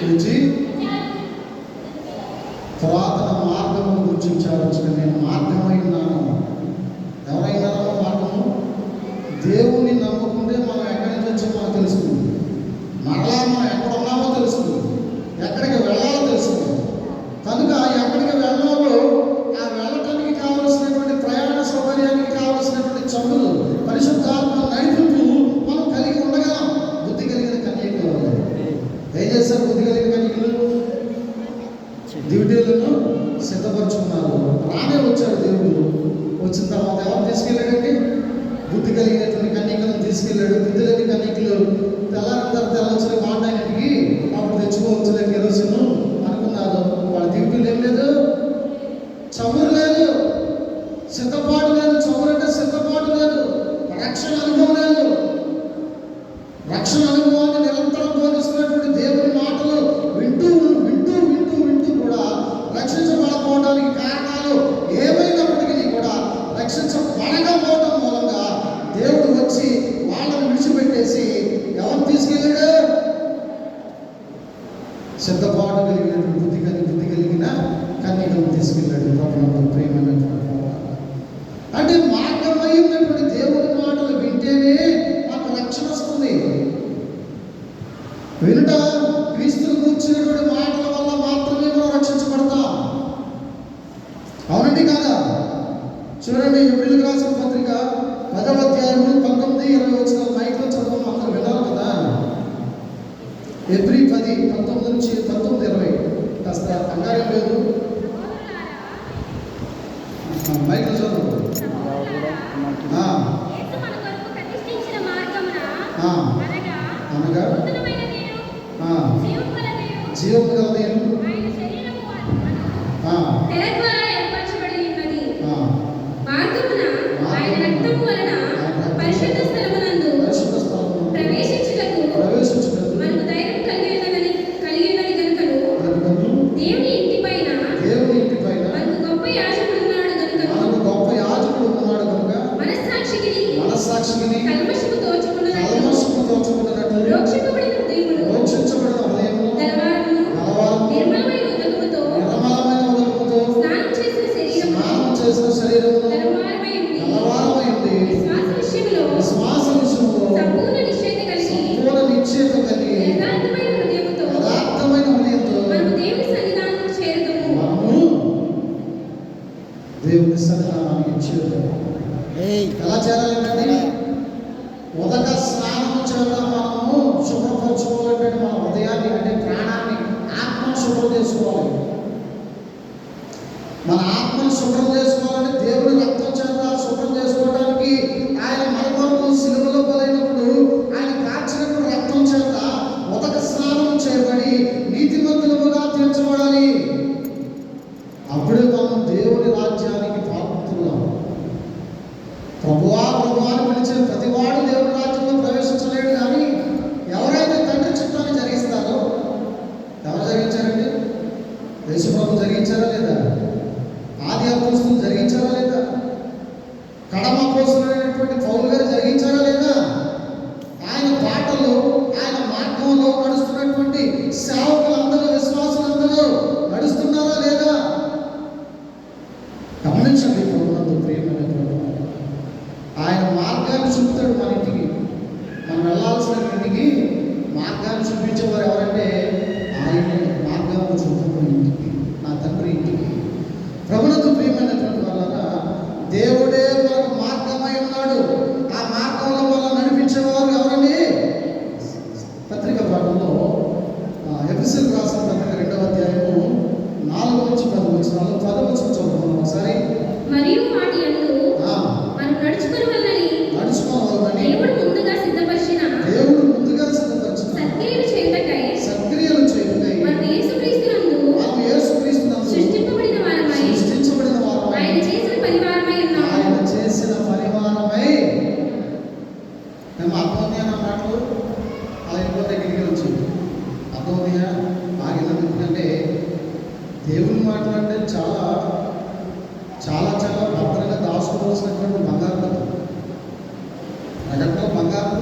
తెచ్చి పురాతన మార్గము గుర్తించాల్సిన నేను మార్గమైనాను చమురు లేదు. సిద్ధపాటు లేదు. చమురు అంటే సిద్ధపాటు లేదు. రక్షణ అనుభవం లేదు. రక్షణ అనుభవాన్ని నిరంతరం బోధిస్తున్నటువంటి దేవుని మాటలు వింటూ వింటూ వింటూ వింటూ కూడా రక్షించబడకపోవడానికి కారణాలు ఏమైనప్పటికీ కూడా రక్షించబడకపోవడం మూలంగా దేవుడు వచ్చి వాళ్ళని విడిచిపెట్టేసి ఎవరు తీసుకెళ్ళాడు? సిద్ధపాటు కలిగినటువంటి బుద్ధి కలిగి బుద్ధి కలిగిన కన్యకం తీసుకెళ్ళాడు. పట్టణంలో ప్రేమైనటువంటి అంటే మార్గమై ఉన్నటువంటి దేవుని మాటలు వింటేనే మాకు రక్షణ వస్తుంది. వినట క్రీస్తులు కూర్చున్నటువంటి మాటల వల్ల మాత్రమే మనం రక్షించబడతాం. అవునండి కాదా? చూడండి వెళ్ళి రాసిన పత్రిక పదవ అధ్యాయం పంతొమ్మిది ఇరవై వచ్చిన మైక్లో చదవడం అందరూ వినాలి కదా? ఏప్రిల్ పది పంతొమ్మిది నుంచి పంతొమ్మిది ఇరవై. కాస్త అంగారం లేదు. బైక్ చదువు. చేశారా లేదా? ఆది అపోస్తులు జరిగించారా లేదా? కడమ అపోస్తులైనటువంటి పౌలు గారు జరిగించారా లేదా? ఆయన పాటలు ఆయన మార్గంలో నడుస్తున్నటువంటి సేవ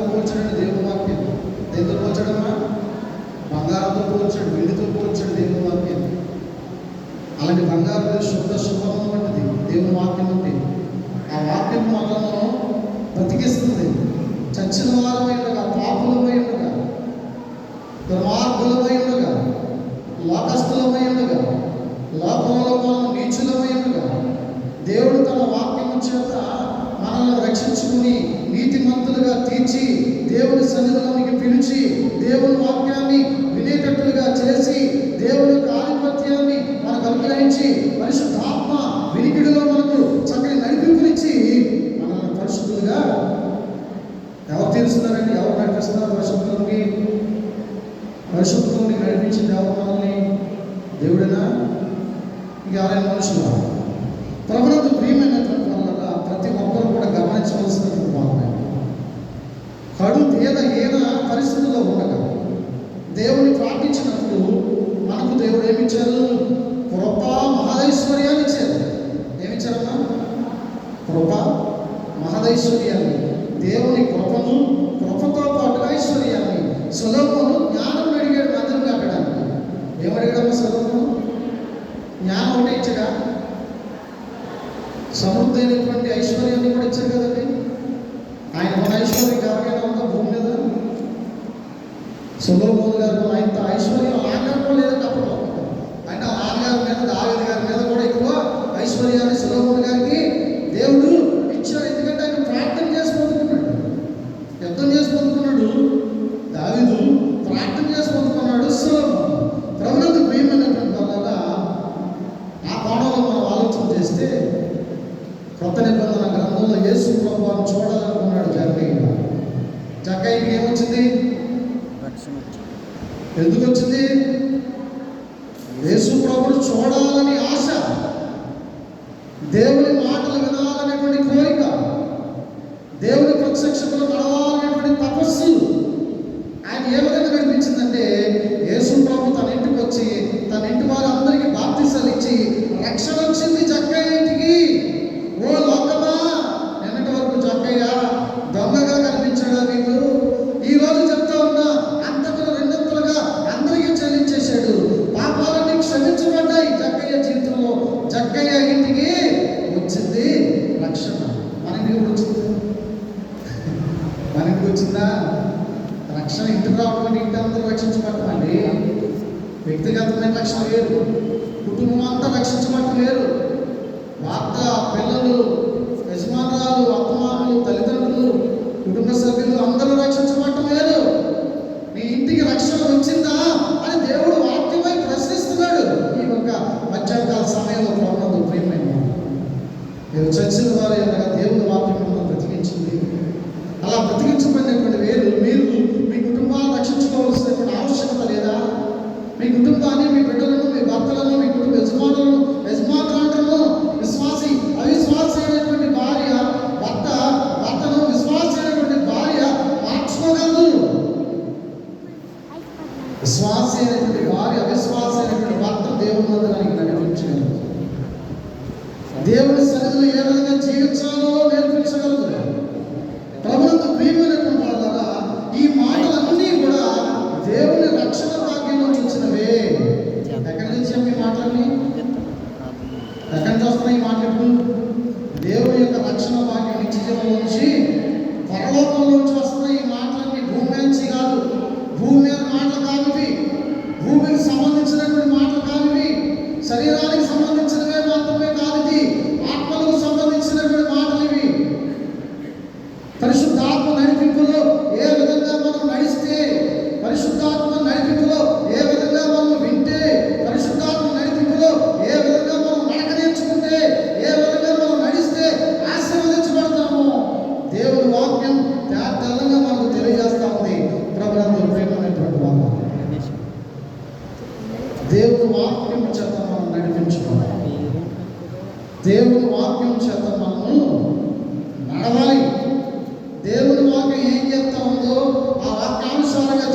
బంగారంతో దేవుని వాక్యం. దేంతో పోల్చడమ్మా? బంగారంతో పోల్చాడు వెండితో పోల్చాడు దేవుని వాక్యం. అలాంటి బంగారం శుద్ధ శుభ్రం వంటిది దేవుని వాక్యం అంటే ఆ వాక్యం మాత్రం బ్రతికిస్తుంది. చచ్చిన వారమై ఉండగా పాపులమై ఉండగా దుర్మార్గులమై ఉండగా లోకస్థులమై ఉండగా లోకంలో మనం నీచులమై ఉండగా దేవుడు తన వాక్యం చేత మనల్ని రక్షించుకుని నీతిమంతులుగా తీర్చి దేవుని సన్నిధిలోనికి పిలిచి దేవుని వాక్యాన్ని వినేటట్లుగా చేసి దేవుని యొక్క ఆధిపత్యాన్ని మనకు అనుగ్రహించి పరిశుద్ధాత్మ జ్ఞానం ఒకటే ఇచ్చగా సమృద్ధి అయినటువంటి ఐశ్వర్యాన్ని కూడా ఇచ్చారు కదండి. ఆయన మన ఐశ్వర్యం ఎవరికైనా ఉందా భూమి మీద. సుబ్రహ్మణ్య గారు ఆయన ఐశ్వర్యం ఆగారు లేదండి అప్పుడు అంటే ఆ నాన్నగారి మీద దావిది గారి మీద కూడా ఎక్కువ ఐశ్వర్యాన్ని సుబ్రహ్మణ్య గారికి దేవుడు ఇచ్చాడు ఎందుకంటే ఆయన ప్రార్థన చేసి పొందుకున్నాడు యుద్ధం చేసి పొందుకున్నాడు దావిదు ప్రార్థన చేసి పొందుకున్నాడు సులభం ప్రభుత్వ ప్రియమైనటువంటి వల్ల ఆ కోణంలో మనం ఆలోచన చేస్తే కొత్త గ్రంథంలో యేసు ప్రభువాన్ని చూడాలనుకున్నాడు జక్కయ్య జక్కయ్యకి ఏమొచ్చింది? ఎందుకు వచ్చింది. యేసు ప్రభుని చూడాలని ఆశ దేవుని మాటలు వినాలనేటువంటి కోరిక దేవుని ప్రత్యక్షతలో నడవాలనేటువంటి తపస్సు ఆయన ఏ విధంగా కనిపించిందంటే యేసు ప్రభు తన ఇంటికి వచ్చి తన ఇంటి వారందరికీ బాప్తిసాలు ఇచ్చి రక్షణ వచ్చింది జక్కయ్య ఇంటికి ఓ లోకమా నిన్నటి వరకు జక్కయ్య దొంగగా కనిపించాడా నీకు ఈ రోజు చెప్తా ఉన్నా అంతకులు రెండంతలుగా అందరికీ చెల్లించేశాడు పాపాలన్నీ క్షమించబడ్డాయి జక్కయ్య జీవితంలో జక్కయ్య ఇంటికి వచ్చింది రక్షణ మన ఇంటికి కూడా వచ్చింది మనకి వచ్చిందా? రక్షణ ఇంటికి రావడం అంటే ఇంటి అందరూ రక్షించబడటం అండి వ్యక్తిగతమైన రక్షణ లేదు. కుటుంబం అంతా రక్షించబడటం లేదు. భర్త పిల్లలు యజమానురాలు అత్తమానులు తల్లిదండ్రులు కుటుంబ సభ్యులు అందరూ రక్షించబడటం లేదు. నీ ఇంటికి రక్షణ వచ్చిందా అని దేవుడు వాక్యమై ప్రశ్నిస్తున్నాడు. ఈ యొక్క మధ్యాహ్నకాల సమయంలో ప్రభుత్వం ప్రియమైన మీరు చర్చిన ద్వారా దేవుడు వాక్యం దేవుని సన్నిధిలో ఏ విధంగా జీవించాలో నేర్పించగలదు. ప్రభుత్వ ప్రియమైనటువంటి వాళ్ళ ఈ మాటలన్నీ కూడా దేవుని రక్షణ భాగ్యంలో చూసినవే ఎక్కడి నుంచి ఈ మాటలన్నీ? ఎక్కడి నుంచి వస్తున్నాయి ఈ మాటలు? దేవుని యొక్క రక్షణ భాగ్యం నిత్యజీవంలో నుంచి పరలోకంలో నుంచి వస్తున్నాయి ఈ మాటలన్నీ భూమి నుంచి కాదు భూమి మీద మాటలు కానివి భూమికి సంబంధించినటువంటి మాటలు కానివి శరీరా దేవుని వాక్యం చేత మనం నడిపించుకోవాలి దేవుని వాక్యం చేత మనము నడవాలి. దేవుని వాక్యం ఏం చెప్తా ఉందో ఆ వాక్యానుసారంగా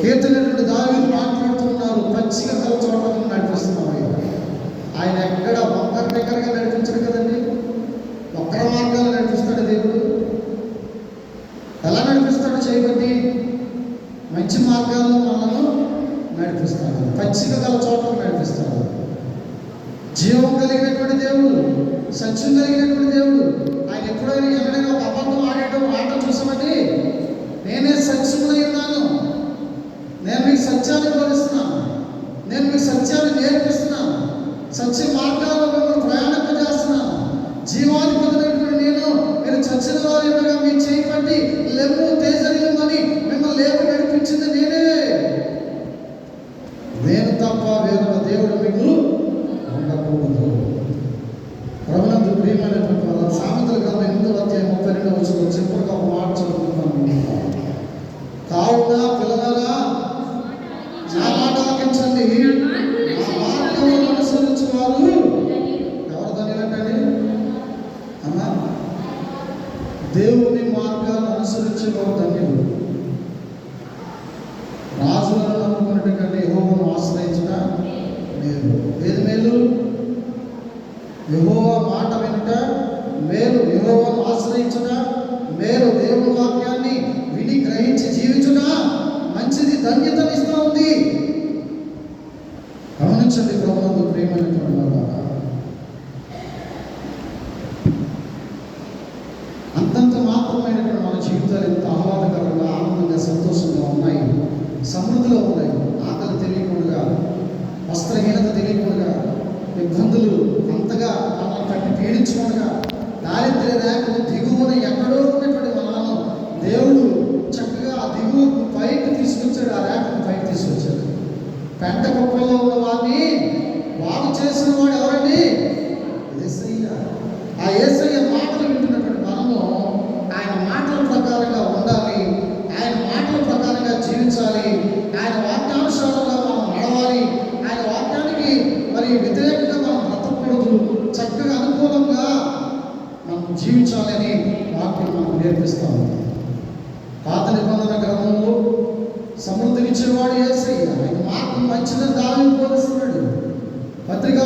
కీర్తనటువంటి దావీదు మాట్లాడుతున్నారు పచ్చిక తల చూడడం నడిపిస్తున్నాం ఆయన ఎక్కడ ఒక్కరి దగ్గరగా నడిపించడు కదండి? ఒక్కర మార్గాలు నడిపిస్తాడు దేవుడు. ఎలా నడిపిస్తాడు చేయబట్టి? మంచి మార్గాల్లో మనల్ని నడిపిస్తాడు. పచ్చిక కల చోట్ల నడిపిస్తాడు. జీవం కలిగినటువంటి దేవుడు సత్యం కలిగినటువంటి యహోవాను ఆశ్రయించున? మేలు దేవుని వాక్యాన్ని విని గ్రహించి జీవించున? మంచిది ధన్యతనిస్తూ ఉంది గమనించండి ప్రభుత్వం ప్రేమైనటువంటి వ్యతిరేకంగా మనం చక్కగా అనుకూలంగా మనం జీవించాలని వాక్యం మనం నేర్పిస్తాం పాత నిబంధన గ్రంథంలో సమృద్ధినిచ్చేవాడు ఏసయ్య ఆయన మార్గం మంచిదని దానిని పోలిస్తున్నాడు పత్రికా